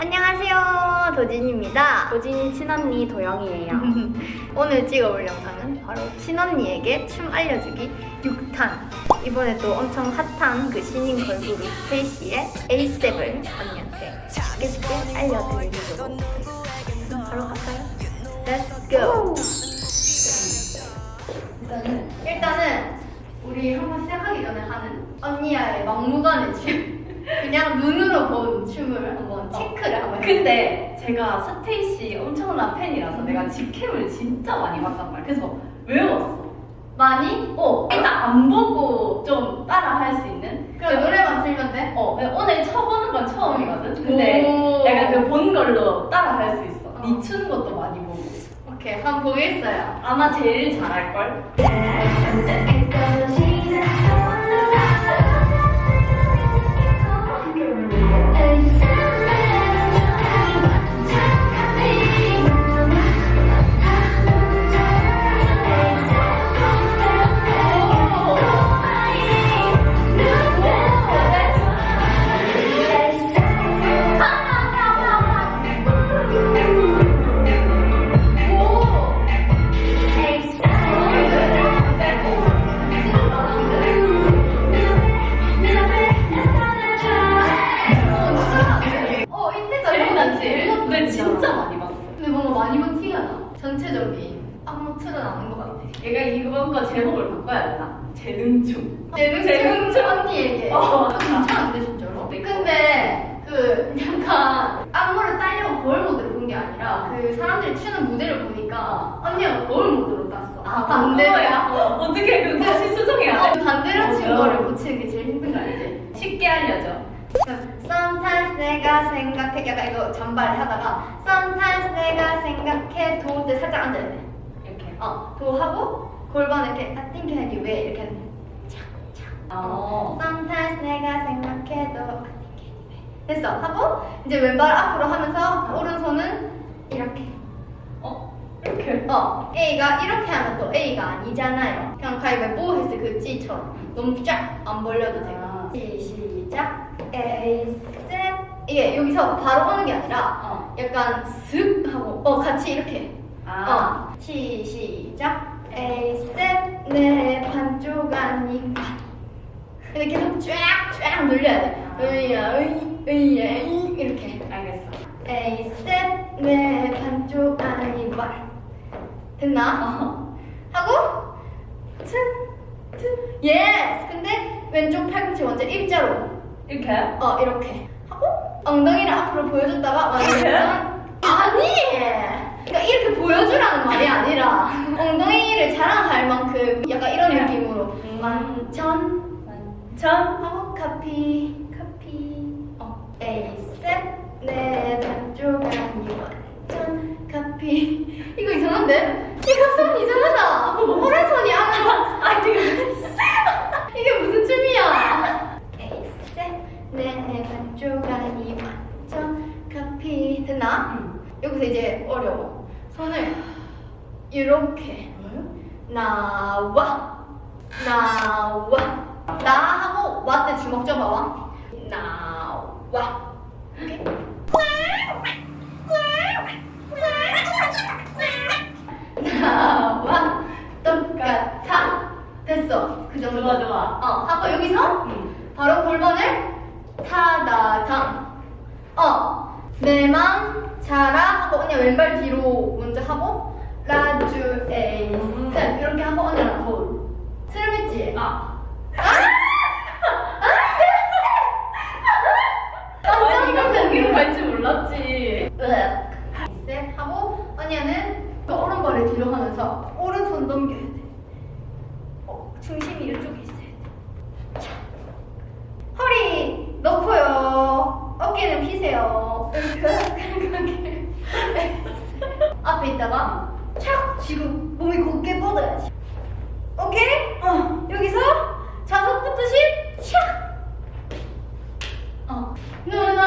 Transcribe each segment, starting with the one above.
안녕하세요 도진입니다 도진이 친언니 도영이에요. 오늘 찍어볼 영상은 바로 친언니에게 춤 알려주기 6탄 이번에 또 엄청 핫한 그 신인 걸그룹 스테이시의 A7을 언니한테 쉽게 알려드리도록 그럼 바로 갈까요? Let's go! 일단은, 일단은 우리 한번 시작하기 전에 하는 언니와의 막무가내 춤 그냥 눈으로 본 춤을 한번 체크를 한번 해볼게요. 근데 제가 스테이시 엄청난 팬이라서 내가 직캠을 진짜 많이 봤단 말이야. 그래서 외웠어. 많이? 어, 일단 안 보고 좀 따라 할 수 있는? 그럼 노래만 틀면 돼? 어, 근데 오늘 쳐보는 건 처음이거든? 근데 오. 약간 그 본 걸로 따라 할 수 있어. 어. 니 추는 것도 많이 보고. 오케이, 한번 보겠어요. 아마 제일 잘할걸? 근데 진짜 많이 봤어. 근데 뭔가 많이 본 티가 나. 전체적인 안무 틀어나는 것 같아. 얘가 이번 거 제목을 바꿔야 되나? 재능충. 재능 재능 춤 언니에게. 어. 괜찮은데, 진짜로? 네. 근데 그 약간 안무를 따려고 거울 모드로 본 게 아니라 그 사람들이 추는 무대를 보니까 언니가 거울 모드로 땄어. 아, 반대로. 반대야? 어떻게 그 다시 수정해야 어, 돼? 반대로 친 어, 거를 고치는 게 제일 힘든 거 알지? 쉽게 알려줘. Sometimes 내가 생각해 약간 이거 잔발 하다가 Sometimes 내가 생각해 도때 살짝 앉아야 돼. 이렇게. 어, 도 하고 골반 이렇게 I think heavy way 이렇게 하는 어. Sometimes 내가 생각해도 I think heavy way 됐어 하고 이제 왼발 앞으로 하면서 오른손은 이렇게 어? 이렇게. 어 A가 이렇게 하면 또 A가 아니잖아요 그냥 가위바위보 했을 때그 G처럼 너무 쫙 안 벌려도 돼요 아. 시- 시작 A 셋 이게 여기서 바로 오는 게 아니라 어. 약간 슥 하고 어 같이 이렇게 아. 어 시, 시작 A 셋내 반쪽 아닌가 근데 계속 쫙쫙 눌려야 돼 아. 으야 으이 으야 이 이렇게 알겠어. A 셋내 반쪽 아닌가 됐나? 어. 하고 튼튼 예스 근데 왼쪽 팔꿈치 먼저 일자로 이렇게? 어 이렇게 엉덩이를 앞으로 보여줬다가? 완전 아니 그러니까 이렇게 보여주라는 말이 아니라 엉덩이를 자랑할 만큼 약간 이런. 느낌으로 음. 완전 전. 하고 카피 카피 어 에이 셋내 반쪽 아니 완전 카피 이거 이상한데? 이거 손 이상하다 오른손이 아니라 아, 지금. 이게 무슨 춤이야? 에이셋내 반쪽 아니 완전 됐나? 여기서 이제 어려워. 손을 이렇게. 나와. 나와. 나 하고 와때 주먹 접어봐 나와. 오케이? 나와 똑같아 됐어 그 정도 좋아, 좋아. 어 하고 여기서 응. 바로 골반을 타다당 어내 맘 자라 하고 언니 왼발 뒤로 먼저 하고 라주 에이 셋 이렇게 하고 언니랑 거울 트름했지? 아. 깜짝 아니, 이거 놀랐네. 거기로 갈줄 몰랐지. 으악. 셋 하고 언니는 그 오른발을 뒤로 하면서 오른손 넘겨야 돼. 어, 중심이 이쪽에 있어야 돼. 자. 허리 넣고요. 어깨는 피세요. 이렇게. 앞에 있다가 착 지금 몸이 곧게 뻗어야지. 오케이? 어. 여기서 자석부터 십 샥. 어. 눈앞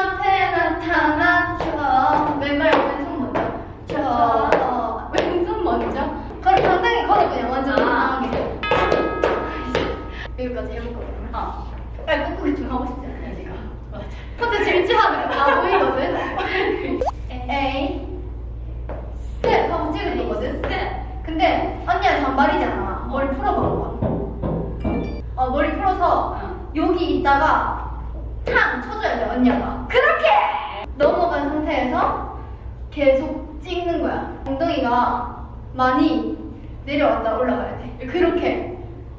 있다가 탕 쳐줘야 돼 언니가 그렇게! 넘어간 상태에서 계속 찍는 거야. 엉덩이가 많이 내려왔다 올라가야 돼. 그렇게.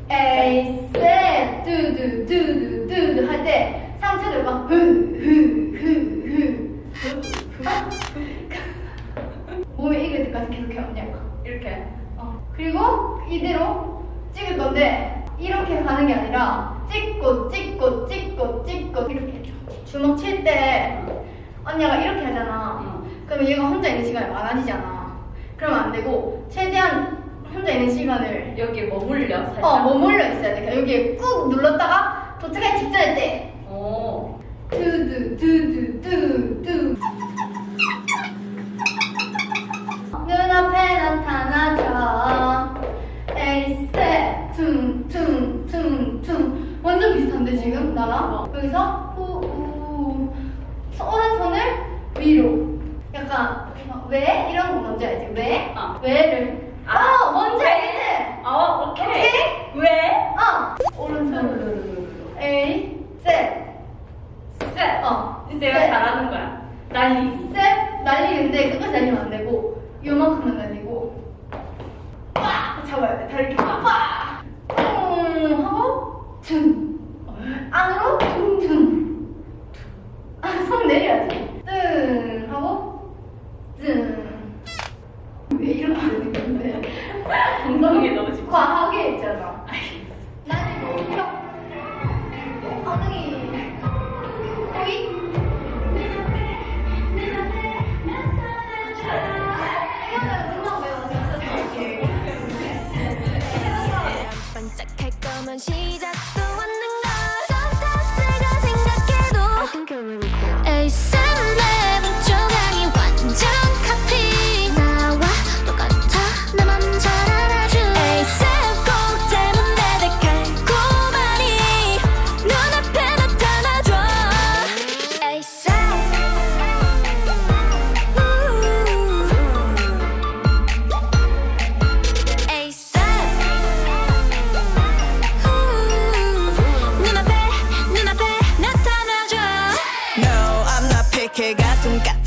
에이 셋 두두 두두 두두 할 때 상체를 막 흐흐흐흐. 몸에 익을 때까지 계속 해 언니가 이렇게. 어. 그리고 이대로 찍을 건데 이렇게 가는 게 아니라 찍고 찍고 찍고 찍고 이렇게 해줘. 주먹 칠 때 언니가 이렇게 하잖아. 응. 그러면 얘가 혼자 있는 시간이 많아지잖아. 그러면 안 되고 최대한 혼자 있는 시간을 여기에 머물려 살짝. 어 머물러 있어야 돼. 그러니까 여기에 꾹 눌렀다가 도착하기 직전에 때 오. 두두 두두 두두 눈앞에 나타나자 에이세 퉁퉁퉁퉁 완전 비슷한데 지금 나랑 여기서 후우 오른손을 위로 약간 왜 이런 거 뭔지 알지 왜 어. 왜를 아, 어 뭔지 왜? 알지 어, 오케이. 오케이? 왜? 어 오른손 에이 셋 셋. 어. 내가 셋. 잘하는 거야. 난리. 셋 날리는데 끝까지 날리면 안 되고 요만큼만 날리고 빡 잡아야 돼 다리 이렇게 빡 음, 하고 등 안으로 둥둥 아, 손 내려야지 반짝 눈앞에 눈앞